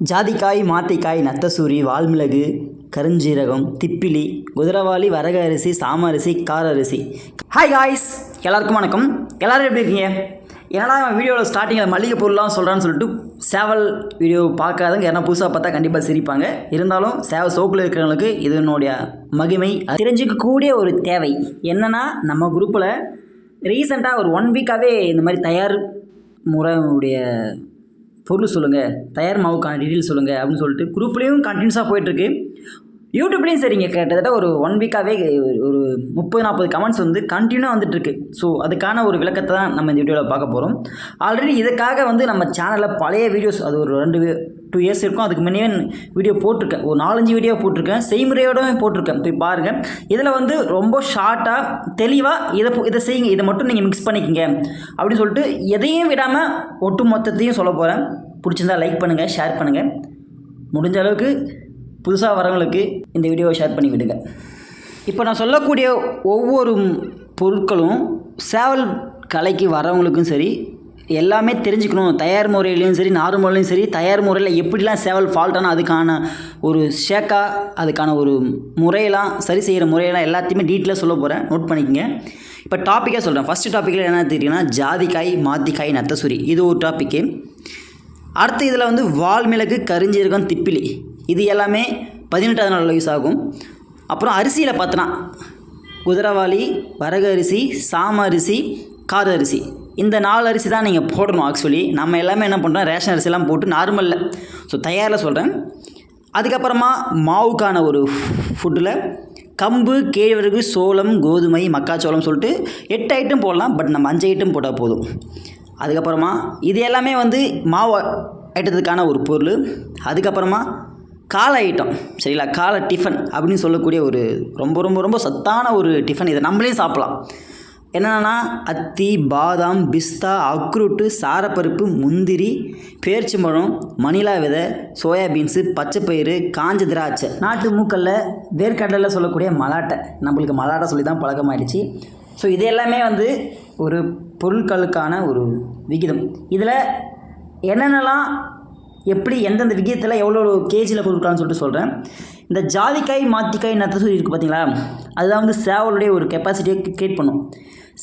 ஜாதிக்காய் மாத்திக்காய் நத்தசூரி வால்மிளகு கருஞ்சீரகம் திப்பிலி குதிரவாளி வரக அரிசி சாமரிசி கார அரிசி. ஹாய் காய்ஸ் எல்லாருக்கும் வணக்கம். எல்லோரும் எப்படி இருக்கீங்க? என்னடா அவன் வீடியோவில் ஸ்டார்டிங்கில் மளிகை பொருள்லாம் சொல்கிறான்னு சொல்லிட்டு சேவல் வீடியோ பார்க்காதவங்க யாரா புதுசாக பார்த்தா கண்டிப்பாக சிரிப்பாங்க. இருந்தாலும் சேவல் சோக்கில் இருக்கிறவங்களுக்கு இதனுடைய மகிமை தெரிஞ்சுக்கக்கூடிய ஒரு தேவை. என்னென்னா நம்ம குரூப்பில் ரீசெண்டாக ஒரு ஒன் வீக்காகவே இந்த மாதிரி தயார் முறையுடைய பொருள் சொல்லுங்கள் தயார் மாவுக்கான டீட்டெயில் சொல்லுங்கள் அப்படின்னு சொல்லிட்டு குரூப்லேயும் கண்டினியூஸாக போயிட்டுருக்கு. யூடியூப்லேயும் சரிங்க. கிட்டத்தட்ட ஒரு ஒன் வீக்காகவே ஒரு முப்பது நாற்பது கமெண்ட்ஸ் வந்து கண்டினியூ வந்துட்டுருக்கு. ஸோ அதுக்கான ஒரு விளக்கத்தை தான் நம்ம இந்த வீடியோவில் பார்க்க போகிறோம் ஆல்ரெடி இதுக்காக வந்து நம்ம சேனலில் பழைய வீடியோஸ் அது ஒரு ரெண்டு டூ இயர்ஸ் இருக்கும். அதுக்கு முன்னே வீடியோ போட்டிருக்கேன். ஒரு நாலஞ்சு வீடியோ போட்டிருக்கேன். செய்முறையோடவே போட்டிருக்கேன். போய் பாருங்கள் இதில் வந்து ரொம்ப ஷார்ட்டாக தெளிவாக இதை இதை செய்யுங்க. இதை மட்டும் நீங்கள் மிக்ஸ் பண்ணிக்கங்க. அப்படின்னு சொல்லிட்டு எதையும் விடாமல் ஒட்டு மொத்தத்தையும் சொல்ல போகிறேன் பிடிச்சிருந்தா லைக் பண்ணுங்கள் ஷேர் பண்ணுங்கள் முடிஞ்ச அளவுக்கு புதுசாக வரவங்களுக்கு இந்த வீடியோவை ஷேர் பண்ணி விடுங்க. இப்போ நான் சொல்லக்கூடிய ஒவ்வொரு பொருட்களும் சேவல் கலைக்கு வரவங்களுக்கும் சரி எல்லாமே தெரிஞ்சுக்கணும். தயார் முறையிலையும் சரி நார்மலையும் சரி தயார் முறையில் எப்படிலாம் சேவல் ஃபால்ட்டான அதுக்கான ஒரு ஷேக்கா அதுக்கான ஒரு முறையெல்லாம் சரி செய்கிற முறையெல்லாம் எல்லாத்தையுமே டீட்டெயிலாக சொல்ல போகிறேன் நோட் பண்ணிக்கங்க. இப்போ டாப்பிக்காக சொல்கிறேன் ஃபஸ்ட்டு டாப்பிக்கில் என்ன தெரியுங்கன்னா ஜாதிக்காய் மாத்திக்காய் நத்தசூரி. இது ஒரு டாப்பிக்கு அடுத்து இதில் வந்து வால்மிளகு கரிஞ்சீரகம் திப்பிலி. இது எல்லாமே பதினெட்டாவது நாள் யூஸ் ஆகும். அப்புறம் அரிசியில் பார்த்தோன்னா குதிரவாளி வரகு அரிசி சாம அரிசி கார அரிசி. இந்த நாலு அரிசி தான் நீங்கள் போடணும் ஆக்சுவலி நம்ம எல்லாமே என்ன பண்ணுறோம் ரேஷன் அரிசிலாம் போட்டு நார்மலில் ஸோ தயாரில் சொல்கிறேன் அதுக்கப்புறமா மாவுக்கான ஒரு ஃபுட்டில் கம்பு கேழ்வரகு சோளம் கோதுமை மக்காச்சோளம் சொல்லிட்டு எட்டு ஐட்டம் போடலாம் பட் நம்ம அஞ்சு ஐட்டம் போட்டால் போதும். அதுக்கப்புறமா இது எல்லாமே வந்து மாவு ஐட்டத்துக்கான ஒரு பொருள். அதுக்கப்புறமா காலை ஐட்டம் சரிங்களா? காலை டிஃபன் அப்படின்னு சொல்லக்கூடிய ஒரு ரொம்ப ரொம்ப ரொம்ப சத்தான ஒரு டிஃபன் இதை நம்மளே சாப்பிட்லாம். என்னென்னா அத்தி பாதாம் பிஸ்தா அக்ரூட்டு சாரப்பருப்பு முந்திரி பேர்ச்சி பழம் மணிலா விதை சோயாபீன்ஸு பச்சைப்பயிறு காஞ்ச திராட்சை. நாட்டு மூக்கல்ல வேர்க்கடலில் சொல்லக்கூடிய மலாட்டை. நம்மளுக்கு மலாட்டை சொல்லி தான் பழக்கமாயிடுச்சு. ஸோ இது எல்லாமே வந்து ஒரு பொருட்களுக்கான ஒரு விகிதம். இதில் என்னென்னலாம் எப்படி எந்தெந்த விகிதத்தில் எவ்வளோ கேஜியில் கொடுக்கலாம்னு சொல்லிட்டு சொல்கிறேன் இந்த ஜாதிக்காய் மாத்திக்காய் நத்தசூரி இருக்குது பார்த்தீங்களா அதுதான் வந்து சேவலுடைய ஒரு கெப்பாசிட்டியை கிரியேட் பண்ணும்.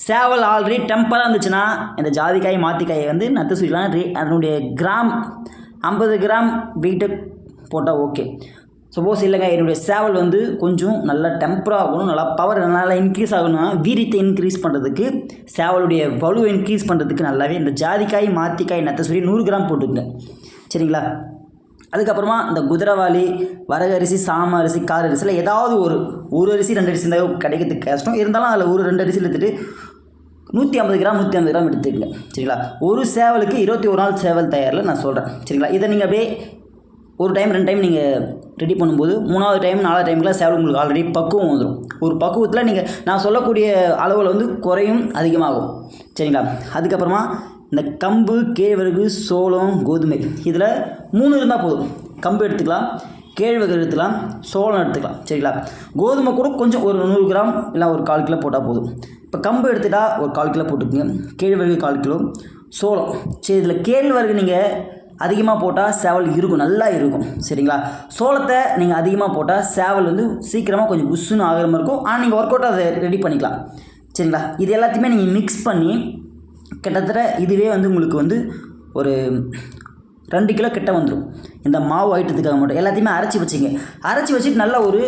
சேவல் ஆல்ரெடி டெம்பராக இருந்துச்சுன்னா இந்த ஜாதிக்காய் மாத்திக்காயை வந்து நத்தசூரிலாம் ரே அதனுடைய கிராம் ஐம்பது கிராம் வெயிட்டை போட்டால் ஓகே சப்போஸ் இல்லைங்க என்னுடைய சேவல் வந்து கொஞ்சம் நல்லா டெம்பர் ஆகணும் நல்லா பவர் நல்லா இன்க்ரீஸ் ஆகணும்னா வீரியத்தை இன்க்ரீஸ் பண்ணுறதுக்கு சேவலுடைய வலுவை இன்க்ரீஸ் பண்ணுறதுக்கு நல்லாவே இந்த ஜாதிக்காய் மாத்திக்காய் நத்த சொல்லி நூறு கிராம் போட்டுக்கங்க. சரிங்களா? அதுக்கப்புறமா இந்த குதிரவாளி வரகரிசி சாம அரிசி கார அரிசியில் ஏதாவது ஒரு ஒரு அரிசி ரெண்டு அரிசி இருந்தால் கிடைக்கிறதுக்கு கஷ்டம். இருந்தாலும் அதில் ஒரு ரெண்டு அரிசியில் எடுத்துகிட்டு நூற்றி ஐம்பது கிராம் நூற்றி ஐம்பது கிராம் எடுத்துக்கங்க. சரிங்களா? ஒரு சேவலுக்கு இருபத்தி ஒரு நாள் சேவல் தயாரில் நான் சொல்கிறேன் சரிங்களா? இதை நீங்கள் அப்படியே ஒரு டைம் ரெண்டு டைம் நீங்கள் ரெடி பண்ணும்போது மூணாவது டைம் நாலாவது டைம்லாம் சேவல் உங்களுக்கு ஆல்ரெடி பக்குவம் வந்துடும் ஒரு பக்குவத்தில் நீங்கள் நான் சொல்லக்கூடிய அளவில் வந்து குறையும் அதிகமாகும். சரிங்களா? அதுக்கப்புறமா இந்த கம்பு கேழ்வரகு சோளம் கோதுமை. இதில் மூணு இருந்தால் போதும். கம்பு எடுத்துக்கலாம் கேழ்வரகு எடுத்துக்கலாம் சோளம் எடுத்துக்கலாம். சரிங்களா? கோதுமை கூட கொஞ்சம் ஒரு நூறு கிராம் இல்லை ஒரு கால் கிலோ போட்டால் போதும். இப்போ கம்பு எடுத்துட்டா ஒரு கால் கிலோ போட்டுக்கோங்க. கேழ்வரகு கால் கிலோ சோளம். சரி இதில் கேழ்வரகு நீங்கள் அதிகமாக போட்டால் சேவல் இருக்கும் நல்லா இருக்கும். சரிங்களா? சோளத்தை நீங்கள் அதிகமாக போட்டால் சேவல் வந்து சீக்கிரமாக கொஞ்சம் புஷ்ஷுன்னு ஆகிற மாதிரி இருக்கும். ஆனால் நீங்கள் ஒர்க் அவுட் அதை ரெடி பண்ணிக்கலாம். சரிங்களா? இது எல்லாத்தையுமே நீங்கள் மிக்ஸ் பண்ணி கிட்டத்தட்ட இதுவே வந்து உங்களுக்கு வந்து ஒரு ரெண்டு கிலோ கிட்ட வந்துடும் இந்த மாவு ஐட்டத்துக்காக மட்டும். எல்லாத்தையுமே அரைச்சி வச்சுங்க அரைச்சி வச்சுட்டு நல்ல ஒரு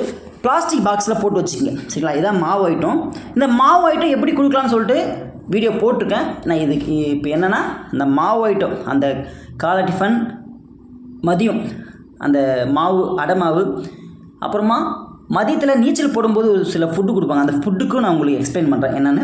பிளாஸ்டிக் பாக்ஸில் போட்டு வச்சுக்கோங்க. சரிங்களா? இதான் மாவு ஐட்டம். இந்த மாவு ஐட்டம் எப்படி கொடுக்கலான்னு சொல்லிட்டு வீடியோ போட்டிருக்கேன். நான் இதுக்கு இப்போ என்னென்னா இந்த மாவு ஐட்டம் அந்த காலை டிஃபன் மதியம் அந்த மாவு அடை மாவு அப்புறமா மதியத்தில் நீச்சல் போடும்போது ஒரு சில ஃபுட்டு கொடுப்பாங்க. அந்த ஃபுட்டுக்கும் நான் உங்களுக்கு எக்ஸ்பிளைன் பண்ணுறேன் என்னென்னு?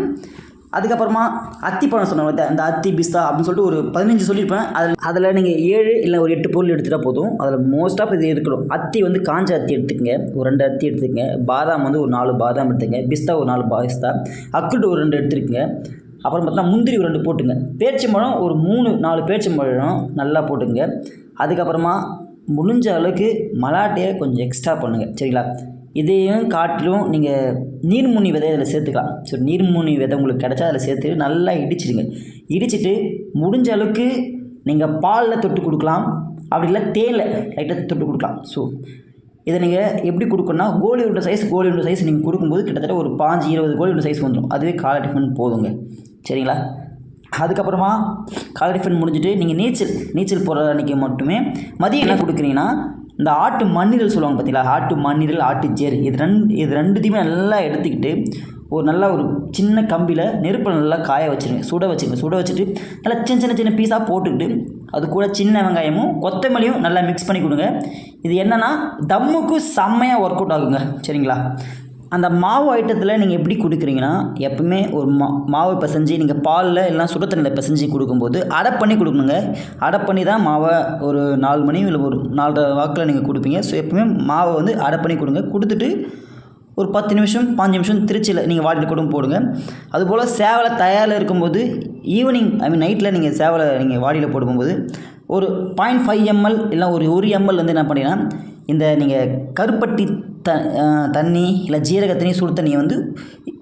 அதுக்கப்புறமா அத்தி பழம் சொன்னேன் அந்த அத்தி பிஸ்தா அப்படின்னு சொல்லிட்டு ஒரு பதினஞ்சு சொல்லியிருப்பேன். அதில் அதில் நீங்கள் ஏழு இல்லை ஒரு எட்டு பொருள் எடுத்துகிட்டா போதும். அதில் மோஸ்ட் ஆஃப் இது இருக்கணும் அத்தி வந்து காஞ்ச அத்தி எடுத்துக்கங்க. ஒரு ரெண்டு அத்தி எடுத்துக்கங்க. பாதாம் வந்து ஒரு நாலு பாதாம் எடுத்துக்கங்க. பிஸ்தா ஒரு நாலு பாஸ்தா. அக்குட்டு ஒரு ரெண்டு எடுத்துருக்குங்க. அப்புறம் பார்த்தீங்கன்னா முந்திரி ஒரு ரெண்டு போட்டுங்க. பேரிச்சம்பழம் ஒரு மூணு நாலு பேரிச்சம்பழம் நல்லா போட்டுங்க. அதுக்கப்புறமா முடிஞ்ச அளவுக்கு மலாட்டையை கொஞ்சம் எக்ஸ்ட்ரா பண்ணுங்கள் சரிங்களா? இதையும் காட்டிலும் நீங்கள் நீர்முனி விதை இதில் சேர்த்துக்கலாம். ஸோ நீர்முனி விதை உங்களுக்கு கிடச்சா அதில் சேர்த்து நல்லா இடிச்சிடுங்க. இடிச்சிட்டு முடிஞ்ச அளவுக்கு நீங்கள் பாலில் தொட்டு கொடுக்கலாம். அப்படி இல்லை தேனில் லைட்டாக தொட்டு கொடுக்கலாம். ஸோ இதை நீங்கள் எப்படி கொடுக்கணும்னா கோலி உருண்டை சைஸ் கோலி உருண்டை சைஸ் நீங்கள் கொடுக்கும்போது கிட்டத்தட்ட ஒரு பாஞ்சு இருபது கோலி உருண்டை சைஸ் வந்துடும் அதுவே காலை டிஃபன் போதுங்க. சரிங்களா? அதுக்கப்புறமா காலை டிஃபன் முடிஞ்சுட்டு நீங்கள் நீச்சல் நீச்சல் போடுற அன்றைக்கி மட்டுமே மதியம் என்ன கொடுக்குறீங்கன்னா இந்த ஆட்டு மண்ணீரல் சொல்லுவாங்க பார்த்தீங்களா? ஆட்டு மண்ணீரல் ஆட்டு ஜேர். இது ரெண்டு இது ரெண்டுத்தையுமே நல்லா எடுத்துக்கிட்டு ஒரு நல்ல ஒரு சின்ன கம்பியில் நெருப்பில் நல்லா காய வச்சுருங்க. சுட வச்சுருங்க. சுட வச்சுட்டு நல்லா சின்ன சின்ன சின்ன பீஸாக போட்டுக்கிட்டு அது கூட சின்ன வெங்காயமும் கொத்தமல்லியும் நல்லா மிக்ஸ் பண்ணி கொடுங்க. இது என்னென்னா தம்முக்கு செம்மையாக ஒர்க் அவுட் ஆகுங்க. சரிங்களா? அந்த மாவு ஐட்டத்தில் நீங்கள் எப்படி கொடுக்குறீங்கன்னா எப்பவுமே ஒரு மா மாவு பிசைஞ்சு நீங்கள் பாலில் எல்லாம் சுட தண்ணியில் பிசைஞ்சு கொடுக்கும்போது அடை பண்ணி கொடுக்கணுங்க. அடை பண்ணி தான் மாவை ஒரு நாலு மணி இல்லை ஒரு நாலரை வாக்கில் நீங்கள் கொடுப்பீங்க. ஸோ எப்பவுமே மாவை வந்து அடை பண்ணி கொடுங்க. கொடுத்துட்டு ஒரு பத்து நிமிஷம் பாஞ்சு நிமிஷம் திருச்சியில் நீங்கள் வாடியில் கூட போடுங்க. அதுபோல் சேவலை தயாரில் இருக்கும்போது ஈவினிங் ஐ மீன் நைட்டில் நீங்கள் சேவலை நீங்கள் வாடியில் போடும்போது ஒரு பாயிண்ட் ஃபைவ் எம்எல் இல்லை ஒரு ஒரு எம்எல் வந்து என்ன பண்ணீங்கன்னா இந்த நீங்கள் கருப்பட்டி த தண்ணி இல்லை ஜீரக தண்ணி சுடு தண்ணியை வந்து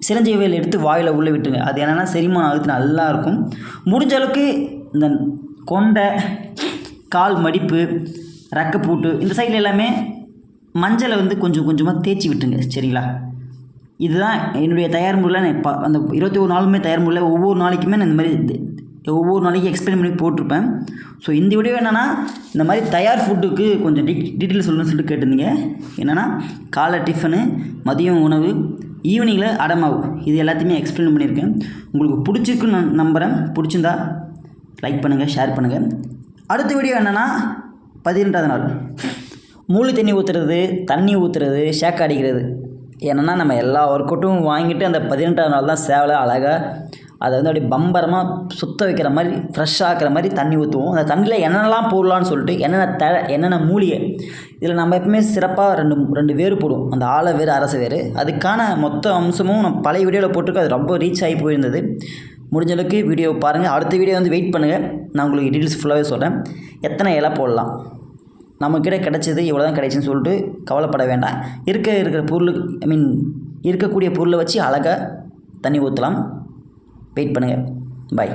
சிரஞ்சீவியில் எடுத்து வாயில் உள்ளே விட்டுருங்க. அது என்னென்னா செரிமானம் ஆகுது நல்லா இருக்கும். முடிஞ்ச அளவுக்கு இந்த கொண்டை கால் மடிப்பு ரக்கப்பூட்டு இந்த சைடில் எல்லாமே மஞ்சளை வந்து கொஞ்சம் கொஞ்சமாக தேய்ச்சி விட்டுருங்க சரிங்களா? இதுதான் என்னுடைய தயார் முறையில் நான் இப்போ அந்த இருபத்தி ஒரு நாளுமே தயார் முறையில் ஒவ்வொரு நாளைக்குமே நான் இந்த மாதிரி ஒவ்வொரு நாளைக்கு எக்ஸ்பிளைன் பண்ணி போட்டிருப்பேன். ஸோ இந்த வீடியோ என்னென்னா இந்த மாதிரி தயார் ஃபுட்டுக்கு கொஞ்சம் டி டீட்டெயில் சொல்லணும்னு சொல்லிட்டு கேட்டிருந்தீங்க. என்னென்னா காலை டிஃபனு மதியம் உணவு ஈவினிங்கில் அடமாவு. இது எல்லாத்தையுமே எக்ஸ்பிளைன் பண்ணியிருக்கேன். உங்களுக்கு பிடிச்சிருக்குன்னு நான் நம்புகிறேன் பிடிச்சிருந்தா லைக் பண்ணுங்கள் ஷேர் பண்ணுங்கள் அடுத்த வீடியோ என்னென்னா பதினெட்டாவது நாள். மூலி தண்ணி ஊற்றுறது தண்ணி ஊற்றுறது ஷேக் அடிக்கிறது. என்னென்னா நம்ம எல்லா ஒர்க் அவுட்டும் வாங்கிட்டு அந்த பதினெட்டாவது நாள் தான் சேவலை அழகாக அதை வந்து அப்படியே பம்பரமாக சுத்த வைக்கிற மாதிரி ஃப்ரெஷ் ஆக்கிற மாதிரி தண்ணி ஊற்றுவோம் அந்த தண்ணியில் என்னென்னலாம் போடலான்னு சொல்லிட்டு என்னென்ன த என்னென்ன மூலிகை இதில் நம்ம எப்பவுமே சிறப்பாக ரெண்டு ரெண்டு வேறு போடுவோம். அந்த ஆளை வேறு அரசு வேறு அதுக்கான மொத்த அம்சமும் நம்ம பழைய வீடியோவில் போட்டிருக்கோம். அது ரொம்ப ரீச் ஆகி போயிருந்தது. முடிஞ்சளவுக்கு வீடியோ பாருங்கள் அடுத்த வீடியோ வந்து வெயிட் பண்ணுங்கள் நான் உங்களுக்கு டீட்டெயில்ஸ் ஃபுல்லாகவே சொல்கிறேன் எத்தனை இலை போடலாம்? நம்மக்கிட்ட கிடைச்சது இவ்வளோ தான் கிடைச்சுன்னு சொல்லிட்டு கவலைப்பட வேண்டாம். இருக்க இருக்கிற பொருள் ஐ மீன் இருக்கக்கூடிய பொருளை வச்சு அழகாக தண்ணி ஊற்றலாம் வெயிட் பண்ணுங்கள் பாய்